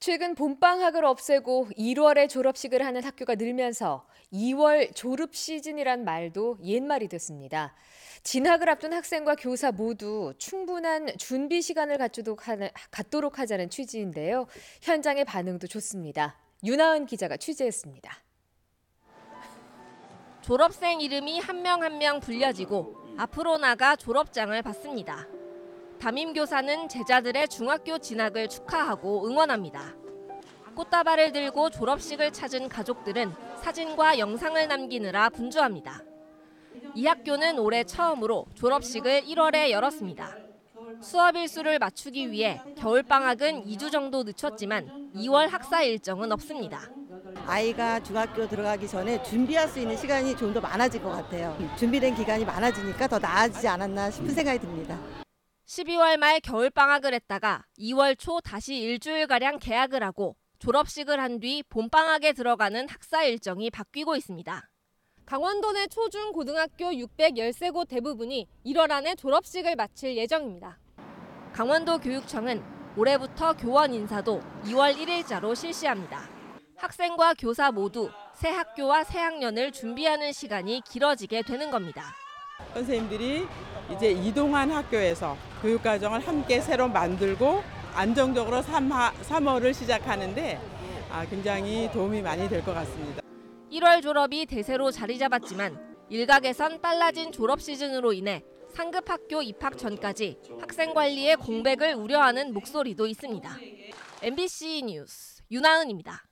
최근 봄방학을 없애고 1월에 졸업식을 하는 학교가 늘면서 2월 졸업 시즌이란 말도 옛말이 됐습니다. 진학을 앞둔 학생과 교사 모두 충분한 준비 시간을 갖도록, 하는, 갖도록 하자는 취지인데요. 현장의 반응도 좋습니다. 윤하은 기자가 취재했습니다. 졸업생 이름이 한 명 한 명 불려지고 앞으로 나가 졸업장을 받습니다. 담임 교사는 제자들의 중학교 진학을 축하하고 응원합니다. 꽃다발을 들고 졸업식을 찾은 가족들은 사진과 영상을 남기느라 분주합니다. 이 학교는 올해 처음으로 졸업식을 1월에 열었습니다. 수업 일수를 맞추기 위해 겨울 방학은 2주 정도 늦췄지만 2월 학사 일정은 없습니다. 아이가 중학교 들어가기 전에 준비할 수 있는 시간이 좀 더 많아질 것 같아요. 준비된 기간이 많아지니까 더 나아지지 않았나 싶은 생각이 듭니다. 12월 말 겨울 방학을 했다가 2월 초 다시 일주일 가량 개학을 하고 졸업식을 한 뒤 봄방학에 들어가는 학사 일정이 바뀌고 있습니다. 강원도 내 초중 고등학교 613곳 대부분이 1월 안에 졸업식을 마칠 예정입니다. 강원도 교육청은 올해부터 교원 인사도 2월 1일자로 실시합니다. 학생과 교사 모두 새 학교와 새 학년을 준비하는 시간이 길어지게 되는 겁니다. 선생님들이 이제 이동한 학교에서 교육과정을 함께 새로 만들고 안정적으로 3하, 3월을 시작하는데 아, 굉장히 도움이 많이 될 것 같습니다. 1월 졸업이 대세로 자리 잡았지만 일각에선 빨라진 졸업 시즌으로 인해 상급 학교 입학 전까지 학생 관리의 공백을 우려하는 목소리도 있습니다. MBC 뉴스 윤하은입니다.